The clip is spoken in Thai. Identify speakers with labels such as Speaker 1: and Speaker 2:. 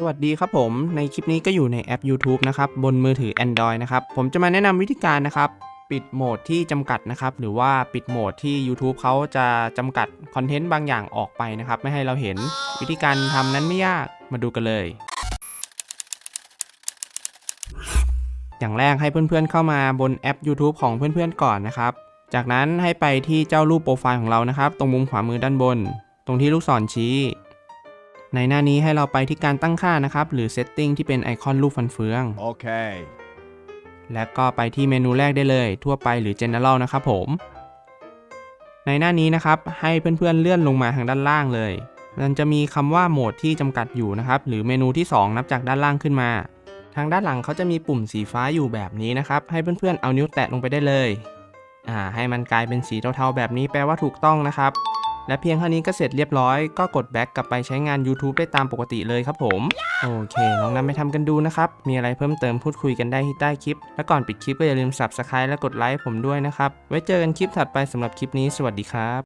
Speaker 1: สวัสดีครับผมในคลิปนี้ก็อยู่ในแอป YouTube นะครับ บนมือถือ Android นะครับ ผมจะมาแนะนำวิธีการนะครับ ปิดโหมดที่จำกัดนะครับ หรือว่าปิดโหมดที่ YouTube เขาจะจำกัดคอนเทนต์บางอย่างออกไปนะครับ ไม่ให้เราเห็นวิธีการทำนั้นไม่ยากมาดูกันเลย อย่างแรกให้เพื่อนๆเข้ามาบนแอป YouTube ของเพื่อนๆก่อนนะครับ จากนั้นให้ไปที่เจ้ารูปโปรไฟล์ของเรานะครับ ตรงมุมขวามือด้านบน ตรงที่ลูกศรชี้ ในหน้านี้ให้เราไปที่การตั้งค่านะครับ หรือ Setting ที่เป็นไอคอนรูปฟันเฟือง
Speaker 2: Okay.
Speaker 1: และก็ไปที่เมนูแรกได้เลย ทั่วไปหรือ General นะครับผม ในหน้านี้นะครับให้เพื่อนๆเลื่อนลงมาทางด้านล่างเลย มันจะมีคำว่าโหมดที่จำกัดอยู่นะครับ หรือเมนูที่ 2 นับจากด้านล่างขึ้นมา ทางด้านหลังเขาจะมีปุ่มสีฟ้าอยู่แบบนี้นะครับ ให้เพื่อนๆเอานิ้วแตะลงไปได้เลย อ่าให้มันกลายเป็นสีเทาๆแบบนี้แปลว่าถูกต้องนะครับ และเพียงเท่านี้ก็เสร็จเรียบร้อยก็กดแบ็กกลับไปใช้งาน YouTube ได้ตามปกติเลยครับผม โอเคลองนำไปทำกันดูนะครับ มีอะไรเพิ่มเติมพูดคุยกันได้ที่ใต้คลิป และก่อนปิดคลิปก็อย่าลืม Subscribe และกดไลค์ผมด้วยนะครับ ไว้เจอกันคลิปถัดไปสำหรับคลิปนี้สวัสดีครับ